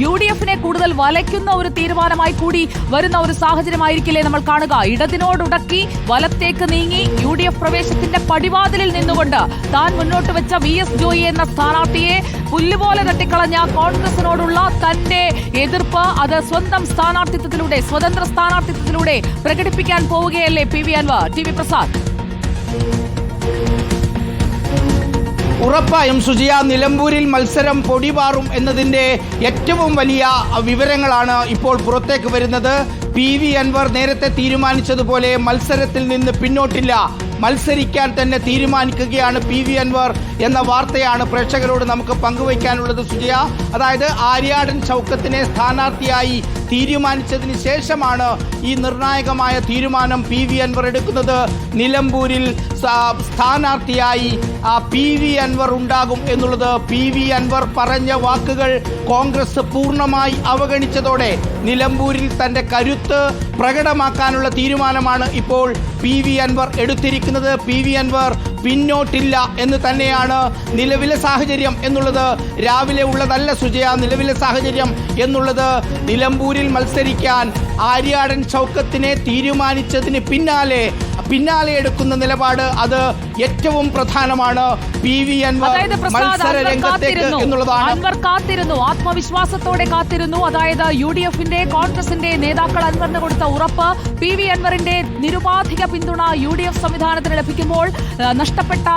U D എഫിനെ കൂടുതൽ വലയ്ക്കുന്ന ഒരു തീരുമാനമായി കൂടി വരുന്ന ഒരു സാഹചര്യമായിരിക്കില്ലേ നമ്മൾ കാണുക? ഇടതിനോടുടക്കി വലത്തേക്ക് നീങ്ങി യു ഡി എഫ് പ്രവേശത്തിന്റെ പടിവാതിലിൽ നിന്നുകൊണ്ട് താൻ മുന്നോട്ട് വെച്ച വി എസ് ജോയി എന്ന സ്ഥാനാർത്ഥിയെ പുല്ലുപോലെ തട്ടിക്കളഞ്ഞ കോൺഗ്രസിനോടുള്ള തന്റെ എതിർപ്പ് അത് സ്വന്തം സ്ഥാനാർത്ഥിത്വത്തിലൂടെ സ്വതന്ത്ര സ്ഥാനാർത്ഥിത്വത്തിലൂടെ പ്രകടിപ്പിക്കാൻ പോവുകയല്ലേ P V Anvar? T V Prasad. ഉറപ്പായും സുജിയ നിലമ്പൂരിൽ മത്സരം പൊടിപാറും എന്നതിന്റെ ഏറ്റവും വലിയ വിവരങ്ങളാണ് ഇപ്പോൾ പുറത്തേക്ക് വരുന്നത്. പി വി അൻവർ നേരത്തെ തീരുമാനിച്ചതുപോലെ മത്സരത്തിൽ നിന്ന് പിന്നോട്ടില്ല. മത്സരിക്കാൻ തന്നെ തീരുമാനിക്കുകയാണ് പി വി അൻവർ എന്ന വാർത്തയാണ് പ്രേക്ഷകരോട് നമുക്ക് പങ്കുവയ്ക്കാനുള്ളത് സുജിയ. അതായത് ആര്യാടൻ ചൗക്കത്തിനെ സ്ഥാനാർത്ഥിയായി തീരുമാനിച്ചതിന് ശേഷമാണ് ഈ നിർണായകമായ തീരുമാനം പി വി അൻവർ എടുക്കുന്നത്. നിലമ്പൂരിൽ സ്ഥാ- സ്ഥാനാർത്ഥിയായി ആ പി വി അൻവർ ഉണ്ടാകും എന്നുള്ളത് പി വി അൻവർ പറഞ്ഞ വാക്കുകൾ കോൺഗ്രസ് പൂർണമായി അവഗണിച്ചതോടെ നിലമ്പൂരിൽ തന്റെ കരുത്ത് പ്രകടമാക്കാനുള്ള തീരുമാനമാണ് ഇപ്പോൾ പി വി അൻവർ എടുത്തിരിക്കുന്നത്. പി വി അൻവർ പിന്നോട്ടില്ല എന്ന് തന്നെയാണ് നിലവിലെ സാഹചര്യം എന്നുള്ളത്. രാവിലെ ഉള്ളതല്ല സുജയ നിലവിലെ സാഹചര്യം എന്നുള്ളത് നിലമ്പൂരിൽ മത്സരിക്കാൻ ആര്യാടൻ ചൗക്കത്തിനെ തീരുമാനിച്ചതിന് പിന്നാലെ പിന്നാലെ എടുക്കുന്ന നിലപാട് അത് ഏറ്റവും പ്രധാനമാണ്. പി വി അൻവർ മത്സര രംഗത്തേക്ക് എന്നുള്ളതാണ്. അൻവർ കാത്തിരുന്നു. ആത്മവിശ്വാസത്തോടെ കാത്തിരുന്നു. അതായത് യു ഡി എഫിന്റെ കോൺഗ്രസിന്റെ നേതാക്കൾ അൻവറിന് കൊടുത്ത ഉറപ്പ് പി വി അൻവറിന്റെ നിരുപാധിക പിന്തുണ യു ഡി എഫ് സംവിധാനത്തിന് ലഭിക്കുമ്പോൾ നഷ്ടപ്പെട്ട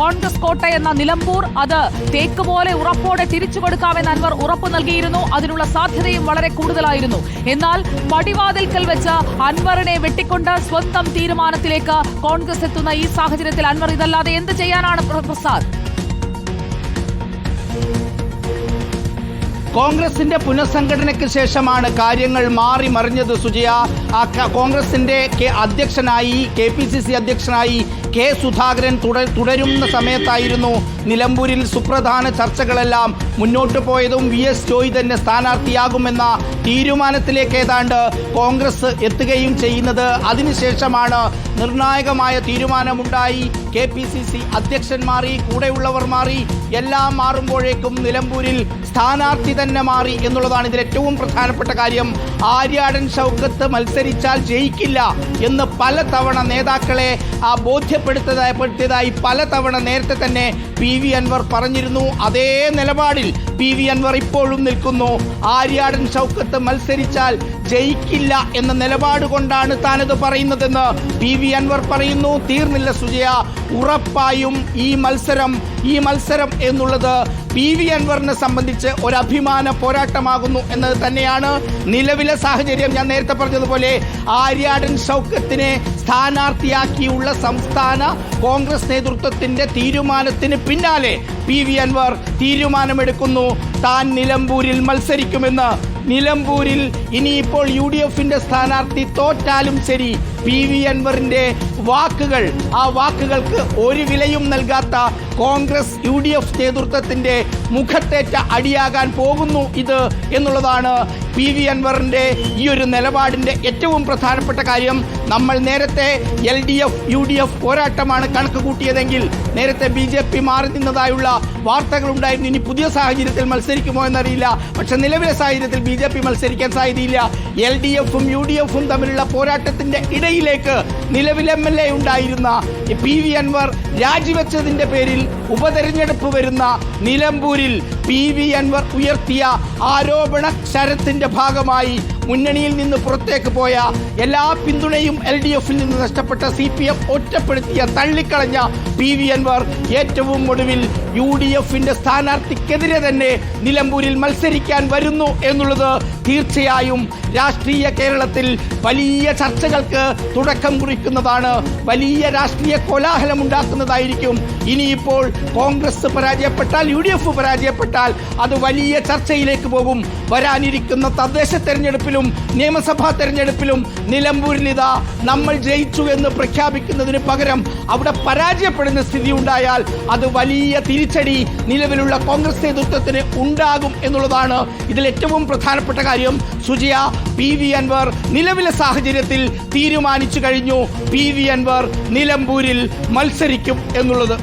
കോൺഗ്രസ് കോട്ട എന്ന നിലമ്പൂർ അത് തേക്ക് പോലെ ഉറപ്പോടെ തിരിച്ചു കൊടുക്കാമെന്ന് അൻവർ ഉറപ്പ് നൽകിയിരുന്നു. അതിനുള്ള സാധ്യതയും വളരെ കൂടുതലായിരുന്നു. എന്നാൽ പടിവാതിൽക്കൽ വെച്ച് അൻവറിനെ വെട്ടിക്കൊണ്ട് സ്വന്തം തീരുമാനത്തിലേക്ക് കോൺഗ്രസ് എത്തുന്ന ഈ സാഹചര്യത്തിൽ അൻവർ ഇതല്ലാതെ എന്ത് ചെയ്യാനാണ് പ്ര- പ്രസാദ്? കോൺഗ്രസിന്റെ പുനഃസംഘടനയ്ക്ക് ശേഷമാണ് കാര്യങ്ങൾ മാറി മറിഞ്ഞത് സുജയ. കോൺഗ്രസിന്റെ കെ അധ്യക്ഷനായി കെ പി സി സി അധ്യക്ഷനായി കെ സുധാകരൻ തുട- തുടരുന്ന സമയത്തായിരുന്നു നിലമ്പൂരിൽ സുപ്രധാന ചർച്ചകളെല്ലാം മുന്നോട്ട് പോയതും വി എസ് ജോയി തന്നെ സ്ഥാനാർത്ഥിയാകുമെന്ന തീരുമാനത്തിലേക്ക് ഏതാണ്ട് കോൺഗ്രസ് എത്തുകയും ചെയ്യുന്നത്. അതിനുശേഷമാണ് നിർണായകമായ തീരുമാനമുണ്ടായി. കെ പി സി സി അധ്യക്ഷൻ മാറി കൂടെയുള്ളവർ മാറി എല്ലാം മാറുമ്പോഴേക്കും നിലമ്പൂരിൽ സ്ഥാനാർത്ഥി തന്നെ മാറി എന്നുള്ളതാണ് ഇതിൽ ഏറ്റവും പ്രധാനപ്പെട്ട കാര്യം. ആര്യാടൻ ഷൗക്കത്ത് മത്സരിച്ചാൽ ജയിക്കില്ല എന്ന് പലതവണ നേതാക്കളെ ആ ബോധ്യപ്പെടുത്തതായി പല തവണ നേരത്തെ തന്നെ പി വി അൻവർ പറഞ്ഞിരുന്നു. അതേ നിലപാടിൽ പി വി അൻവർ ഇപ്പോഴും നിൽക്കുന്നു. ആര്യാടൻ ഷൗക്കത്ത് മത്സരിച്ചാൽ ജയിക്കില്ല എന്ന നിലപാട് കൊണ്ടാണ് താനത് പറയുന്നതെന്ന് പി വി അൻവർ പറയുന്നു. തീർന്നില്ല സുജയ. ഉറപ്പായും ഈ മത്സരം ഈ മത്സരം എന്നുള്ളത് പി വി അൻവറിനെ സംബന്ധിച്ച് ഒരു അഭിമാന പോരാട്ടമാകുന്നു എന്നത് തന്നെയാണ് നിലവിലെ സാഹചര്യം. ഞാൻ നേരത്തെ പറഞ്ഞതുപോലെ ആര്യാടൻ ഷൗക്കത്തിനെ സ്ഥാനാർത്ഥിയാക്കിയുള്ള സംസ്ഥാന കോൺഗ്രസ് നേതൃത്വത്തിന്റെ തീരുമാനത്തിന് പിന്നാലെ പി വി അൻവർ തീരുമാനമെടുക്കുന്നു. താൻ നിലമ്പൂരിൽ മത്സരിക്കുമെന്ന്. നിലമ്പൂരിൽ ഇനിയിപ്പോൾ യു ഡി എഫിന്റെ സ്ഥാനാർത്ഥി തോറ്റാലും ശരി. പി വി അൻവറിന്റെ വാക്കുകൾ ആ വാക്കുകൾക്ക് ഒരു വിലയും നൽകാത്ത കോൺഗ്രസ് യു ഡി എഫ് നേതൃത്വത്തിന്റെ മുഖത്തേറ്റ അടിയാകാൻ പോകുന്നു ഇത് എന്നുള്ളതാണ് പി വി അൻവറിന്റെ ഈ ഒരു നിലപാടിന്റെ ഏറ്റവും പ്രധാനപ്പെട്ട കാര്യം നമ്മൾ നേരത്തെ L D F U D F പോരാട്ടമാണ് കണക്ക് കൂട്ടിയതെങ്കിൽ നേരത്തെ ബി ജെ പി മാറി നിന്നതായുള്ള വാർത്തകളുണ്ടായിരുന്നു ഇനി പുതിയ സാഹചര്യത്തിൽ മത്സരിക്കുമോ എന്നറിയില്ല. പക്ഷെ നിലവിലെ സാഹചര്യത്തിൽ ബി ജെ പി മത്സരിക്കാൻ സാധ്യതയില്ല. എൽ ഡി എഫും യു ഡി എഫും തമ്മിലുള്ള പോരാട്ടത്തിന്റെ ഇടയിലേക്ക് നിലവിലെ എം എൽ എ ഉണ്ടായിരുന്ന പി വി അൻവർ രാജിവെച്ചതിന്റെ പേരിൽ ഉപതെരഞ്ഞെടുപ്പ് വരുന്ന നിലമ്പൂരിൽ പി വി അൻവർ ഉയർത്തിയ ആരോപണ ശരത്തിന്റെ ഭാഗമായി മുന്നണിയിൽ നിന്ന് പുറത്തേക്ക് പോയ എല്ലാ പിന്തുണയും എൽ ഡി എഫിൽ നിന്ന് നഷ്ടപ്പെട്ട സി പി എം ഒറ്റപ്പെടുത്തിയ തള്ളിക്കളഞ്ഞ പി വി അൻവർ ഏറ്റവും ഒടുവിൽ യു ഡി എഫിന്റെ സ്ഥാനാർത്ഥിക്കെതിരെ തന്നെ നിലമ്പൂരിൽ മത്സരിക്കാൻ വരുന്നു എന്നുള്ളത് തീർച്ചയായും രാഷ്ട്രീയ കേരളത്തിൽ വലിയ ചർച്ചകൾക്ക് തുടക്കം കുറിക്കുന്നതാണ്. വലിയ രാഷ്ട്രീയ കോലാഹലം ഉണ്ടാക്കുന്നതായിരിക്കും ഇനിയിപ്പോൾ കോൺഗ്രസ് പരാജയപ്പെട്ടാൽ യു ഡി എഫ് പരാജയപ്പെട്ടാൽ അത് വലിയ ചർച്ചയിലേക്ക് പോകും. വരാനിരിക്കുന്ന തദ്ദേശ തെരഞ്ഞെടുപ്പിലും നിയമസഭാ തെരഞ്ഞെടുപ്പിലും നിലമ്പൂരിൽ ഇതാ നമ്മൾ ജയിച്ചു എന്ന് പ്രഖ്യാപിക്കുന്നതിന് പകരം അവിടെ പരാജയപ്പെടുന്ന സ്ഥിതി ഉണ്ടായാൽ അത് വലിയ തിരിച്ചടി നിലവിലുള്ള കോൺഗ്രസ് നേതൃത്വത്തിന് ഉണ്ടാകും എന്നുള്ളതാണ് ഇതിൽ ഏറ്റവും പ്രധാനപ്പെട്ട കാര്യം. സുജയ പി വി അൻവർ നിലവിലെ സാഹചര്യത്തിൽ തീരുമാനിച്ചു കഴിഞ്ഞു. പി വി അൻവർ നിലമ്പൂരിൽ മത്സരിക്കും എന്നുള്ളത്.